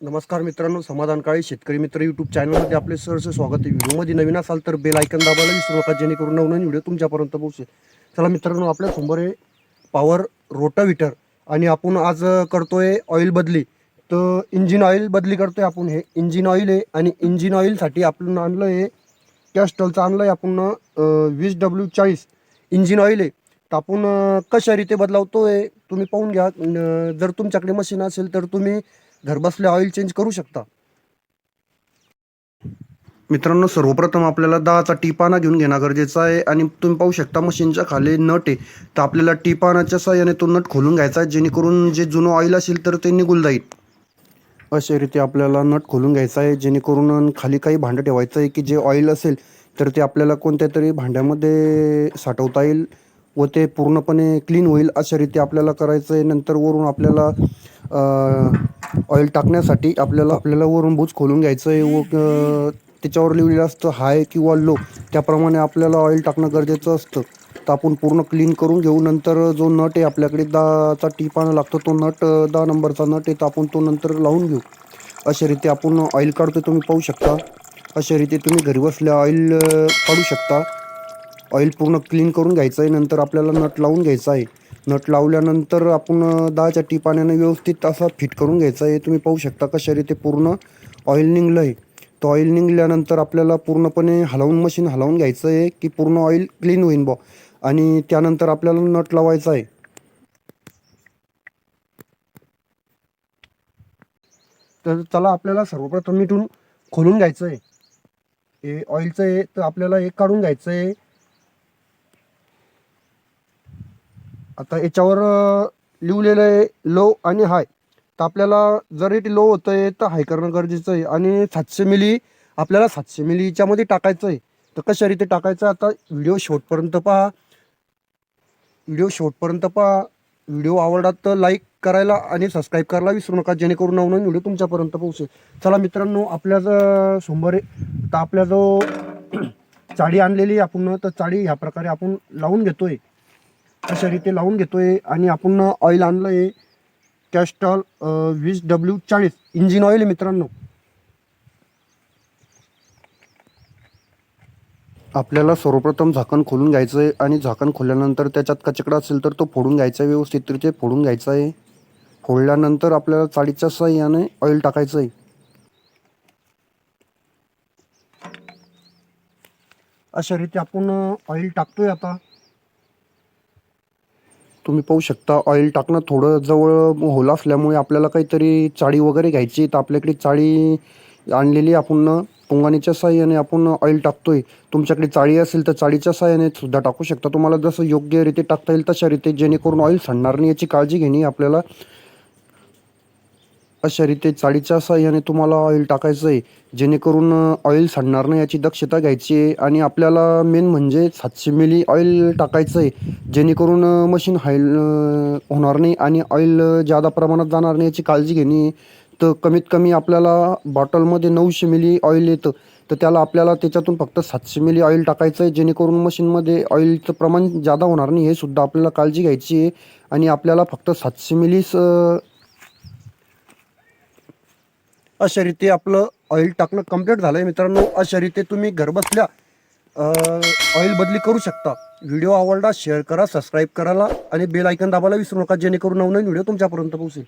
नमस्कार मित्रांनो समाधान काळे शेतकरी मित्र यूट्यूब चॅनलमध्ये आपले सरचं स्वागत आहे. व्हिडिओमध्ये नवीन असाल तर बेल आयकन दाबायला विसरू नका जेणेकरून नवनवीन व्हिडिओ तुमच्यापर्यंत पोहोचेल. चला मित्रांनो आपल्यासमोर आहे पॉवर रोटाविटर आणि आपण आज करतोय ऑइल बदली. तर इंजिन ऑइल बदली करतोय आपण हे. इंजिन ऑइल आहे आणि इंजिन ऑइलसाठी आपण आणलं आहे कॅस्टलचं आणलं आहे आपण वीस डब्ल्यू चाळीस इंजिन ऑइल आहे. तर आपण कशा रीते बदलावतोय तुम्ही पाहून घ्या. जर तुमच्याकडे मशीन असेल तर तुम्ही घरबसल्या ऑइल चेंज करू शकता. मित्रांनो सर्वप्रथम आपल्याला दहाचा टिपाना घेऊन घेणं गरजेचं आहे आणि तुम्ही पाहू शकता मशीनच्या खाली नट आहे. तर आपल्याला टिपानाच्या साह्याने तो नट खोलून घ्यायचा आहे जेणेकरून जे जुनं ऑइल असेल तर ते निघून जाईल. अशा रीती आपल्याला नट खोलून घ्यायचा आहे जेणेकरून खाली काही भांडं ठेवायचं आहे की जे ऑइल असेल तर ते आपल्याला कोणत्या तरी भांड्यामध्ये साठवता येईल व ते पूर्णपणे क्लीन होईल अशा रीती आपल्याला करायचं आहे. नंतर वरून आपल्याला ऑइल टाकण्यासाठी आपल्याला आपल्याला वरून बूज खोलून घ्यायचं आहे. व त्याच्यावर लिहिलेलं असतं हाय किंवा लो. त्याप्रमाणे आपल्याला ऑइल टाकणं गरजेचं असतं. तर आपण पूर्ण क्लीन करून घेऊ. नंतर जो नट आहे आपल्याकडे दहाचा आणा लागतो तो नट दहा नंबरचा नट आहे तर आपण तो नंतर लावून घेऊ. अशा रीती आपण ऑइल काढतो तुम्ही पाहू शकता. अशा रीती तुम्ही घरी बसल्या ऑइल काढू शकता. ऑइल पूर्ण क्लीन करून घ्यायचं आहे. नंतर आपल्याला नट लावून घ्यायचा आहे. नट लावल्यानंतर आपण दहाच्या टिपाण्यानं व्यवस्थित असा फिट करून घ्यायचा. आहे तुम्ही पाहू शकता कशा ते पूर्ण ऑइल निघलं आहे तो ऑइल निघल्यानंतर आपल्याला पूर्णपणे हलवून मशीन हलवून घ्यायचं आहे की पूर्ण ऑइल क्लीन होईन बॉ आणि त्यानंतर आपल्याला नट लावायचा आहे. तर चला आपल्याला सर्वप्रथम मिठून खोलून घ्यायचं आहे. हे ऑइलचं आहे तर आपल्याला हे काढून घ्यायचं आहे. आता याच्यावर लिहिलेलं आहे लो आणि हाय. तर आपल्याला जर ते लो होतं आहे तर हाय करणं गरजेचं आहे. आणि सातशे मिली आपल्याला सातशे मिलीच्यामध्ये टाकायचं आहे. तर कशा रीती टाकायचं? आता व्हिडिओ शेवटपर्यंत पहा. व्हिडिओ शेवटपर्यंत पहा. व्हिडिओ आवडला तर लाईक करायला आणि सबस्क्राईब करायला विसरू नका. जेणेकरून नवनवीन व्हिडिओ तुमच्यापर्यंत पोहोचेल. चला मित्रांनो आपल्या शंभर सोमवारी तर आपल्या जो चाळी आणलेली आहे आपण तर चाळी ह्या प्रकारे आपण लावून घेतोय. अशा रीती लावून घेतोय आणि आपण ऑइल आणलं आहे कॅस्टॉल वीस डब्ल्यू चाळीस इंजिन ऑइल आहे मित्रांनो. आपल्याला सर्वप्रथम झाकण खोलून घ्यायचं आहे आणि झाकण खोलल्यानंतर त्याच्यात कचकडा असेल तर तो फोडून घ्यायचा आहे व्यवस्थित रीते फोडून घ्यायचा आहे. फोडल्यानंतर आपल्याला चाळीच्या साह्याने ऑइल टाकायचं आहे अशा रीती आपण ऑइल टाकतोय आता. तुम्ही पाहू शकता ऑइल टाकणं थोडं जवळ होल असल्यामुळे आपल्याला काहीतरी चाळी वगैरे घ्यायची तर आपल्याकडे चाळी आणलेली आपण पोंगाणीच्या साह्याने आपण ऑइल टाकतोय. तुमच्याकडे चाळी असेल तर चाळीच्या साह्याने सुद्धा टाकू शकता. तुम्हाला जसं योग्य रीती टाकता येईल तशा रीती जेणेकरून ऑइल सांडणार नाही. याची काळजी घेणे आपल्याला अशा रीते चाळीच्या साह्याने तुम्हाला ऑइल टाकायचं आहे जेणेकरून ऑइल सांडणार नाही याची दक्षता घ्यायची आहे. आणि आपल्याला मेन म्हणजे सातशे मिली ऑइल टाकायचं आहे जेणेकरून मशीन हाईल होणार नाही आणि ऑइल जादा प्रमाणात जाणार नाही याची काळजी घेणे. तर कमीत कमी आपल्याला बॉटलमध्ये नऊशे मिली ऑइल येतं. तर त्याला आपल्याला त्याच्यातून फक्त सातशे मिली ऑइल टाकायचं आहे जेणेकरून मशीनमध्ये ऑइलचं प्रमाण जादा होणार नाही हे सुद्धा आपल्याला काळजी घ्यायची आहे. आणि आपल्याला फक्त सातशे मिलीच अशा रीती आपलं ऑइल टाकणं कंप्लीट झालं आहे मित्रांनो अशा रीती तुम्ही घरबसल्या ऑइल बदली करू शकता. व्हिडिओ आवडला शेअर करा सबस्क्राईब करायला आणि बेल ऐकन दाबायला विसरू नका जेणेकरून नवनवीन व्हिडिओ तुमच्यापर्यंत पोहोचेल.